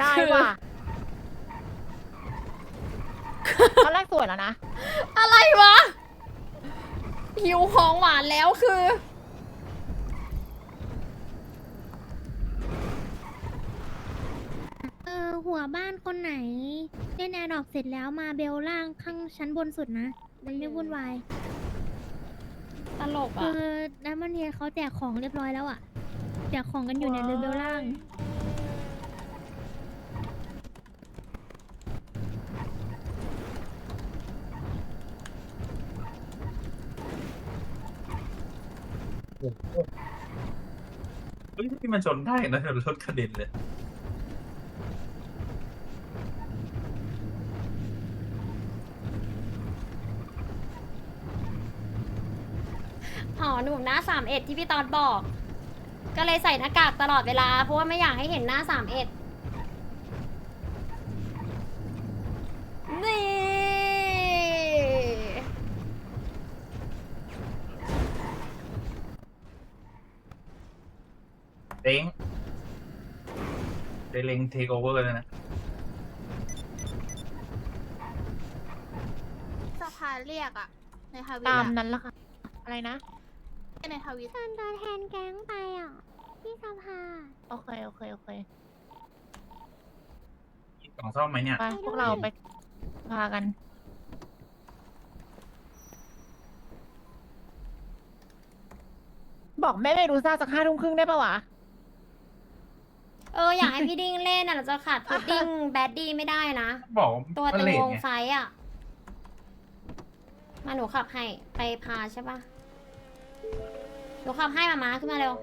ได้ว่ะตอนแรกสวยแล้วนะ อะไรวะ หิวของหวานแล้วคือ เออหัวบ้านคนไหนเล่นแอร์ดรอปเสร็จแล้วมาเบลล่างข้างชั้นบนสุดนะ มันไม่วุ่นวายตลกคือะอน้ำมันเทียเขาแจกของเรียบร้อยแล้วอะแจกของกันอยู่ในเรือเบลล่าง เฮ้ยที่มันชนได้นะรถกระเด็นเลยอ๋อหนุ่มหน้าสามเอ็ดที่พี่ตอดบอก ก็เลยใส่หน้ากากตลอดเวลา เพราะว่าไม่อยากให้เห็นหน้าสามเอ็ดนี่ เด้ง เดลิงเทคโอเวอร์เลยนะ สภาเรียกอะในทวิตตามอะนั้นละค่ะ อะไรนะ ในทวิตเชิญตัวแทนแก๊งไปอะที่สภาโอเค โอเค โอเคมีกล่องซ่อมไหมเนี่ย ไป พวกเราไปพากัน บอกแม่ไม่รู้ซ่าสักห้าทุ่มครึ่งได้ปะวะเอออยากให้พี่ดิ้งเล่นอะเราจะขาดพุดดิ้งแบดดี้ไม่ได้นะ บอกตัวว่าตึงเลทวงไงไฟอะ มาหนูขับให้ไปพาใช่ปะหนูขับให้มามาขึ้นมาเร็ว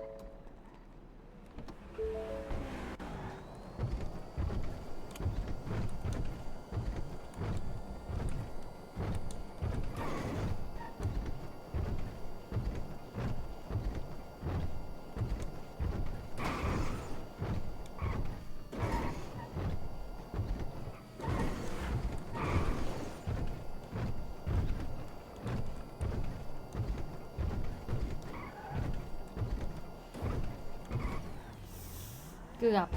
เกือบ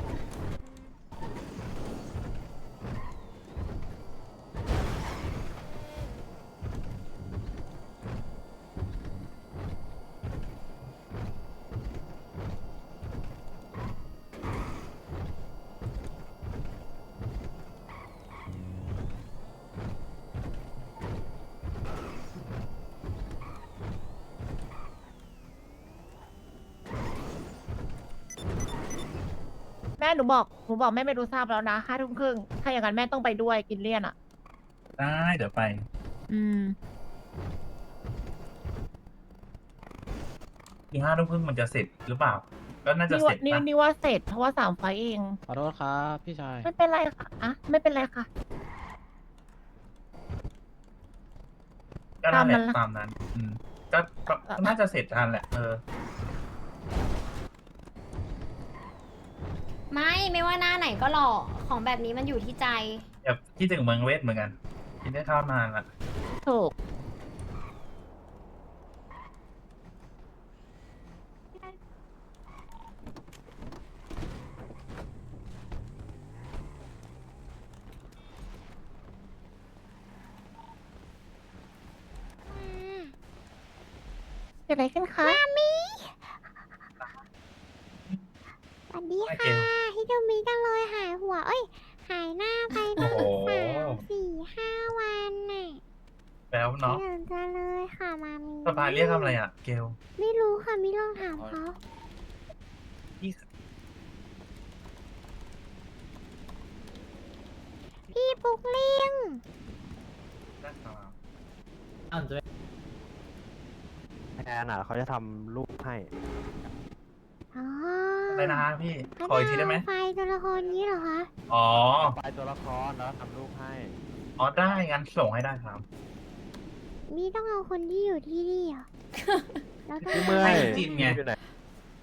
หนูบอกหนูบอกแม่ไม่รู้ทราบแล้วนะห้าทุ่มครึ่งถ้าอย่างนั้นแม่ต้องไปด้วยกินเลี่ยนอะ ได้เดี๋ยวไป อืมอีกห้าทุ่มครึ่งมันจะเสร็จหรือเปล่า ก็น่าจะนี่เสว่าร็จนี่นะนี่ว่าเสร็จเพราะว่าสามไฟล์เอง ขอโทษครับพี่ชาย ไม่เป็นไรค่ะอะไม่เป็นไรค่ะ ก็นั่นแหละตามนั้นละตามนั้นอืมก็ก็ก็น่าจะเสร็จทันแหละ เออ ไม่ไม่ว่าหน้าไหนก็หล่อของแบบนี้มันอยู่ที่ใจ แบบคิดถึงเมืองเวทเหมือนกันคิดได้ข้าวนานละถูก เกิดอะไรขึ้นคะสวัส ดีไม่ค่ะเก่งฮิโดมิจังเลยหายหัว เอ้ย หายหน้าไปโอ้ตั้งโห สามสี่ห้าวันน่ะแล้วเนาะเดี๋ยวจะเลยค่ะมามีสภาเรียกทำอะไรอะ เกล ไม่รู้ค่ะไม่ลองถามเขาพี่ พี่ปุกเลี้ยงได้ครับแอนอะเขาจะทำรูปให้ อ๋อ อะไรนะฮะพี่ขออีกทีได้ไหมไฟตัวละครนี้เหรอคะอ๋อไปตัวละครแล้วทำรูปให้ อ๋อได้งั้นส่งให้ได้ครับ มีต้องเอาคนที่อยู่ที่นี่เหรอแล้วก็พี่เมื่อยให้จินไง อยู่ไหน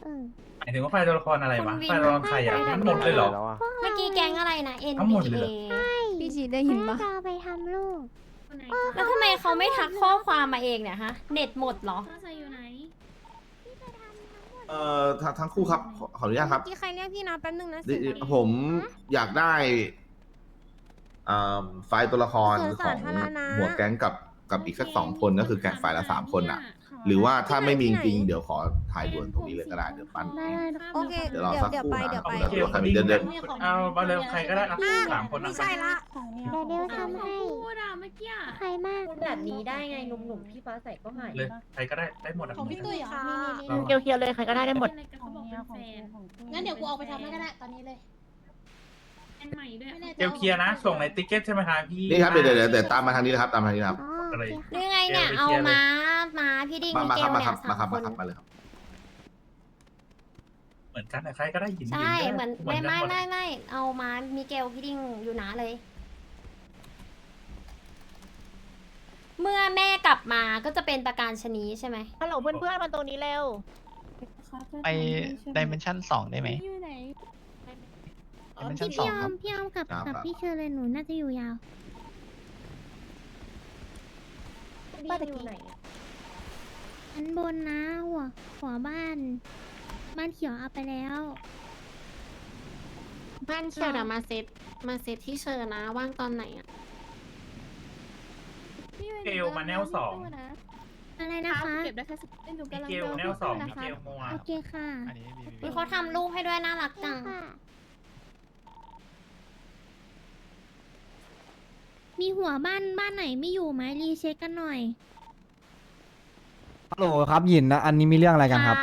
เออหมายถึงว่าไฟตัวละครอะไรวะคุณวิน ไฟตัวละครใครอะมันหมดเลยเหรอ แล้วอะเมื่อกี้แก๊งอะไรนะ ทั้งหมดเลย NBA เหรอพี่ชีได้ยินปะ น่าจะเอาไปทำลูก แล้วทำไมเขาไม่ทักข้อความมาเองเนี่ยฮะ เน็ตหมดเหรอน่าจะอยู่ไหน เอ่อทั้งทั้งคู่ครับขอขออนุญาตครับเมื่อกี้ใครเรียกพี่นะแป๊บนึงนะดิเสียงดังผมอยากได้อ่าไฟล์ตัวละครส่วนขสาองธารณะหัวแก๊งกับกับอีกสักสองคนก็คือแก๊งฝ่ายละสามคนอะ หรือว่าถ้าไม่มีจริงๆเดี๋ยวขอถ่ายด่วนตรงนี้เลยก็ได้เดี๋ยวปั้นได้ได้โอเค เดี๋เดี๋ยยววรอสักเดี๋ยวครู่ไปนะเดี๋ยวไปเอาเดี๋ยวใครมีเดี๋ยวเดี๋ยวเอามาเร็วใครก็ได้นะสามคนไม่นะใช่ละเดี๋ยวเดี๋ยวทำให้พูดอะเมื่อกี้ใครมาก พูดแบบนี้ได้ไงหนุ่มๆพี่ฟ้าใสก็หาย เลยใครก็ได้ได้หมดอะของพี่ตุ้ยเหรอค่ะนี่นี่เคียวเคียวๆเลยใครก็ได้ได้หมด เขาบอกเป็นแฟนงั้นเดี๋ยวกูออกไปทำให้ก็ได้ตอนนี้เลยแฟนใหม่ด้วยไม่แน่ใจเกลเคลียร์นะ ส่งในติ๊กเก็ตใช่ไหมครับพี่ นี่ครับเดี๋ยวเดี๋ยวเดี๋ยวเดี๋ยวตามมาทางนี้นะครับตามมาทางนี้นะครับ อ๋ออะไรโอเคค่ะนี่ไงเนี่ยเกลไปเอาเคลียร์เลยม้า ม้าพี่ดิ้งมามีมาเกครับลมาเนี่ครับยมาสามครับคมานครับมาเลยครับเหมือนกันนะใครก็ได้หยินใช่ยิเหมือนเหมืไม่อนกันไม่หมดไม่ไม่เอาม้ามีเกลพี่ดิ้งอยู่นะเลย เมื่อแม่กลับมาก็จะเป็นประการชนีใช่ไหมฮัลโหลเพื่อนๆมาตรงนี้เร็ว ไปดิเมนชั่นสองได้ไหมอยู่ไหนดิเมนชั่นสพี่องอคอรับมพี่ออมกับครับกับครับพี่เชอร์เลยหนูน่าจะอยู่ยาว ป้าตะกี้ไหนชั้นบ นนะหัวหัวบ้าน บ้านเขียวเอาไปแล้ว บ้านเชียวเดี๋ยวมาเซตมาเซตที่เชิญนะว่างตอนไหนอะเกลมาแนวสอง อะไรนะคะเก็บได้แค่สิบหนูมีกำลังเกลเดินแนวสองนะมีคะเกลมัวโอเคค่ะอันนี้บีบีมีเขาทำรูปให้ด้วยน่ารักจังมีหัวบ้านบ้านไหนไม่อยู่ไหมรีเช็คกันหน่อยฮัล โหลครับหยินนะอันนี้มีเรื่องอะไรกันครับ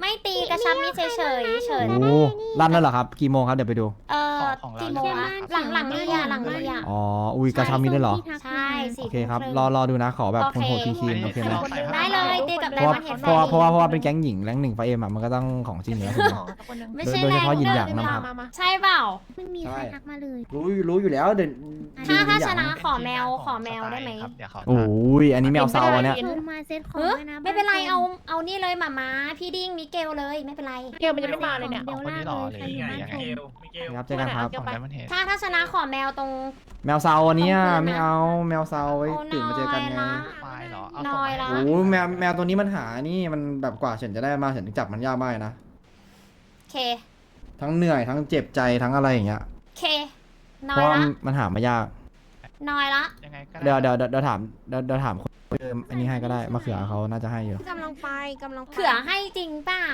ไม่ตีกระชับมิตรเฉยเฉยๆเฉยโอ้ลั่นแล้วเหรอครับกี่โมงครับเดี๋ยวไปดู เอ่อ ของเรากี่โมงอะหลังหลังเรียหลังเรียอ๋อ อุ้ยกระชับมิตรด้วยเหรอ ใช่สิ โอเคครับ รอรอดูนะ ขอแบบโอคนเคโหดคีคีนโอเคไหมได้เลยตีกับเพไดราะมว่าอนด์เฮดเพราะว่าเพราะว่าเพราะว่าเป็นแก๊งหญิงแรงหนึ่งไฟเอ็มอะมันก็ต้องของจริงอยู่แล้วถูกไหมของสักคนหนึ่งไม่ใช่โดยเฉพาะแรงหยินหยางเดินะครับ มามา ใช่เปล่า ไม่มีใครทักมาเลย รู้รู้อยู่แล้วเดี๋ยวถ้าถ้าหยิชนหยนะงขอแมวขอแมวได้ไหมครับเดี๋ยวขอโอ้ยอันนี้แมวเซาอะเนี่ยโทรมาเซตของเฮ้ยด้วยนะไม่เป็นไรบ้เอาเอานี่เลยหมาม้าพี่ดิ้งมิเกลเลยไม่เป็นไร เกียวมันจะไม่มาเลยเนี่ยเบลล่าเลยใครนี่อยู่ไงบ้านมีใครเกลมีเกลครับเจอกันครับของไดมอนเฮดถ้าถ้าชนะขอแมวตรง แมวเซาอันเนี้ยต้องคืนนะ ไม่เอาแมวเซาไว้โอ้ตื่นมาเจอกันไงน้อยละควายเหรอเอาน้ส่งอยมาละให้โอ้แมวแมวตัวนี้มันหานี่มันแบบกว่าฉันจะได้มาฉันจับมันยากมากเลยนะโอเค ทั้งเหนื่อยทั้งเจ็บใจทั้งอะไรอย่างเงี้ยโอเคน้เพอยราะว่าละมันหามายากน้อยละยังไงก็เดี๋ยวเดี๋ยวเดี๋ยวเดี๋ยวถามเดี๋ยวเดี๋ยวถามคนเติมอันนี้ให้ก็ได้มะเขือเขาน่าจะให้อยู่ กำลังไปกำลังไปเผื่อให้จริงเปล่า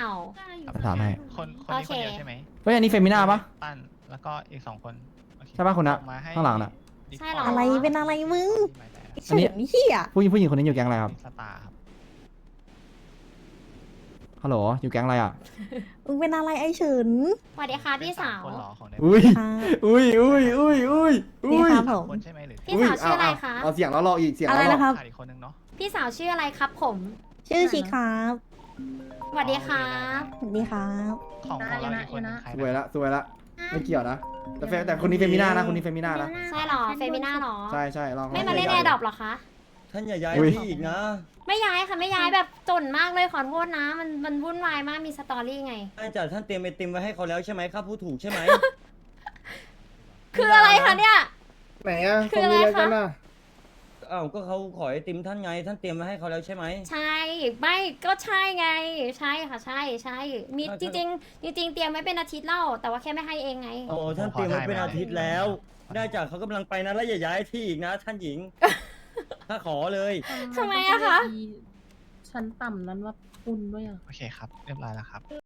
ถามให้ คนคนนี้คนเดียวใช่ไหมเฮ้ยอันนี้เฟมิน่าปะปั้น แล้วก็อีกสองคนโอเคใช่ปะคนน่ะส่มาให้ข้างหลังน่ะ ดิสใช่เหรอคอะไรเป็นอะไรมึงอันนี้เฉินเหี้ยผู้หญิงผู้หญิงคนนี้อยู่แก๊งอะไรครับ สตาร์ครับฮัลโหล อยู่แก๊งอะไรอะ มึงเป็นอะไรไอเฉินสวัสดีค่ะพี่สาวคนเหรอของไดอุ้ย ค่ะ อุ้ยอุ้ยอุ้ยอุ้ยนี่อุ้ยครับผม คนใช่ไหมหรือพี่สาวชื่ออะไรคะ เอาเสียงแล้วรออีกเสียงอะไรแล้วรอนะครับ ขาดอีกคนนึงเนาะพี่สาวชื่ออะไรครับผมชื่อชีครับสวัสดีครับ สวัสดีครับ ของของเราอีกคนนึงใครสวยนะละสวยละ ไม่เกี่ยวนะ แต่เฟแต่คนนี้เฟมิน่านะ คนนี้เฟมิน่านะ ใช่เหรอ เฟมิน่าเหรอ ใช่ใช่ลองไม่มาเล่นแอร์ดรอปเหรอคะ ท่านอย่าย้ายพี่อีกนะ ไม่ย้ายค่ะ ไม่ย้ายแบบจนมากเลยขอโทษนะ มันมันวุ่นวายมาก มีสตอรี่ไงอาจารย์ท่านเตรียมไอติมไว้ให้เขาแล้วใช่ไหมครับผู้ถูกใช่ไหม คืออะไรคะเนี่ย ไหนอะคืออะไรคะ อ้าวก็เขาขอไอติมท่านไง ท่านเตรียมไว้ให้เขาแล้วใช่ไหม ใช่ไม่ก็ใช่ไง ใช่ค่ะใช่ใช่มีอะจริงๆจริง ๆ เตรียมไว้เป็นอาทิตย์แล้วแต่ว่าแค่ไม่ให้เองไง โอ้ท่านเตรียมไว้เป็นอาทิตย์แล้ว ได้จากเขากำลังไปนะแล้วอย่าย้ายที่อีกนะ ท่านหญิง ถ้าขอเลยทำไมอะคะชั้นต่ำนั้นว่าคุณด้วยอะโอเคครับ เรียบร้อยแล้วครับ